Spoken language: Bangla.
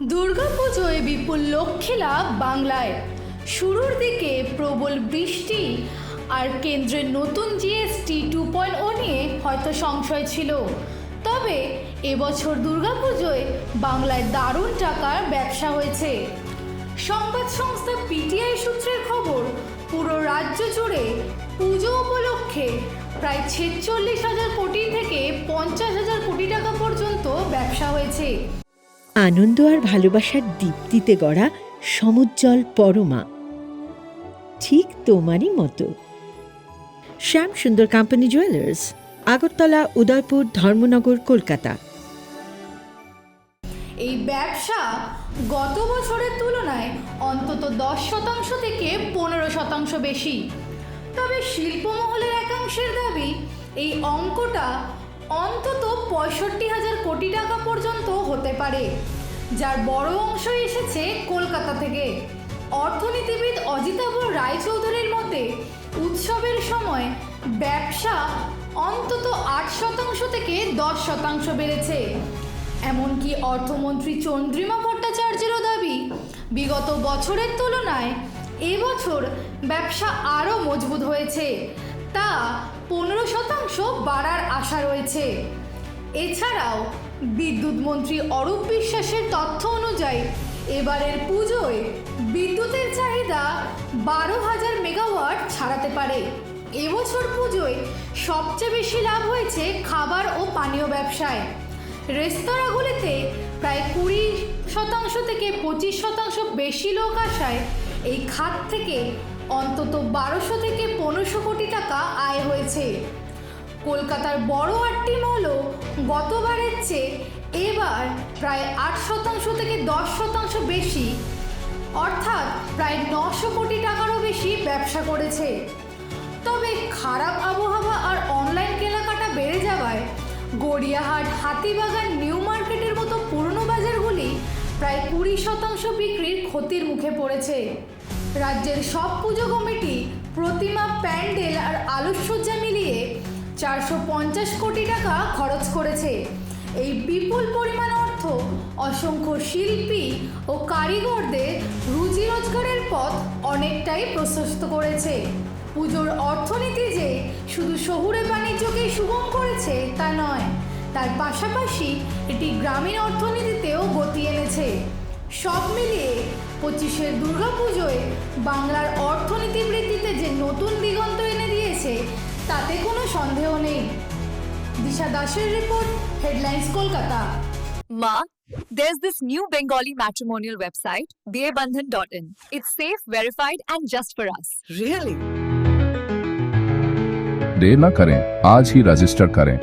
দুর্গাপুজোয় বিপুল লক্ষ্মী লাভ বাংলায়। শুরুর দিকে প্রবল বৃষ্টি আর কেন্দ্রের নতুন জিএসটি টু পয়েন্ট ও নিয়ে হয়তো সংশয় ছিল। তবে এবছর দুর্গাপুজোয় বাংলায় দারুণ টাকার ব্যবসা হয়েছে। সংবাদ সংস্থা পিটিআই সূত্রের খবর, পুরো রাজ্য জুড়ে পুজো উপলক্ষে প্রায় ছেচল্লিশ হাজার কোটি থেকে পঞ্চাশ হাজার কোটি টাকা পর্যন্ত ব্যবসা হয়েছে। আনন্দ আর ভালোবাসার দীপ্তিতে গড়া সমুজ্জ্বল পরমা। ঠিক তোমারই মতো। Shyam Sundar company jewellers Agartala, Udaipur, Dharmanagar, Kolkata. এই ব্যবসা গত বছরের তুলনায় অন্তত দশ শতাংশ থেকে পনেরো শতাংশ বেশি। তবে শিল্পমহলের একাংশের দাবি, এই অঙ্কটা অন্তত পঁয়ষট্টি হাজার কোটি টাকা পর্যন্ত হতে পারে, যার বড় অংশ এসেছে কলকাতা থেকে। অর্থনীতিবিদ অজিতাভ রায়চৌধুরীর মতে, উৎসবের সময় ব্যবসা অন্তত আট শতাংশ থেকে দশ শতাংশ বেড়েছে। এমনকি অর্থমন্ত্রী চন্দ্রিমা ভট্টাচার্যেরও দাবি, বিগত বছরের তুলনায় এবছর ব্যবসা আরও মজবুত হয়েছে। তা পনেরো শতাংশ বাড়ার আশা রয়েছে। এছাড়াও বিদ্যুৎ মন্ত্রী অরূপ বিশ্বাসের তথ্য অনুযায়ী এবারের পুজোয় বিদ্যুতের চাহিদা বারো হাজার মেগাওয়াট ছাড়াতে পারে। এবছর পুজোয় সবচেয়ে বেশি লাভ হয়েছে খাবার ও পানীয় ব্যবসায়। রেস্তোরাঁগুলিতে প্রায় কুড়ি শতাংশ থেকে পঁচিশ শতাংশ বেশি লোক আসায় এই খাত থেকে অন্তত বারোশো থেকে পনেরোশো কোটি টাকা আয় হয়েছে। কলকাতার বড় আটটি মলও গতবারের চেয়ে এবার প্রায় আট শতাংশ থেকে দশ শতাংশ বেশি, অর্থাৎ প্রায় নশো কোটি টাকারও বেশি ব্যবসা করেছে। তবে খারাপ আবহাওয়া আর অনলাইন কেনাকাটা বেড়ে যাওয়ায় গড়িয়াহাট, হাতিবাগান নিউ মার্কেটের মতো পুরনো বাজারগুলি প্রায় কুড়ি শতাংশ বিক্রির ক্ষতির মুখে পড়েছে। রাজ্যের সব পুজো কমিটি, প্রতিমা, প্যান্ডেল আর আলোকসজ্জা মিলিয়ে চারশো পঞ্চাশ কোটি টাকা খরচ করেছে। এই বিপুল পরিমাণ অর্থ অসংখ্য শিল্পী ও কারিগরদের রুজি রোজগারের পথ অনেকটাই প্রশস্ত করেছে। পুজোর অর্থনীতি যে শুধু শহুরে বাণিজ্যকেই সুগম করেছে তা নয়, তার পাশাপাশি এটি গ্রামীণ অর্থনীতিতেও গতি এনেছে। সব মিলিয়ে পঁচিশের দুর্গাপুজোয় বাংলার অর্থনীতি বৃদ্ধিতে যে নতুন দিগন্ত এনে দিয়েছে তাতে কোনো সন্দেহ নেই দিশা দাসের report headlines Kolkata Ma, there's this new Bengali matrimonial website, dearbandhan.in. It's safe, verified, and just for us. Really? देर न करें आज ही रजिस्टर करें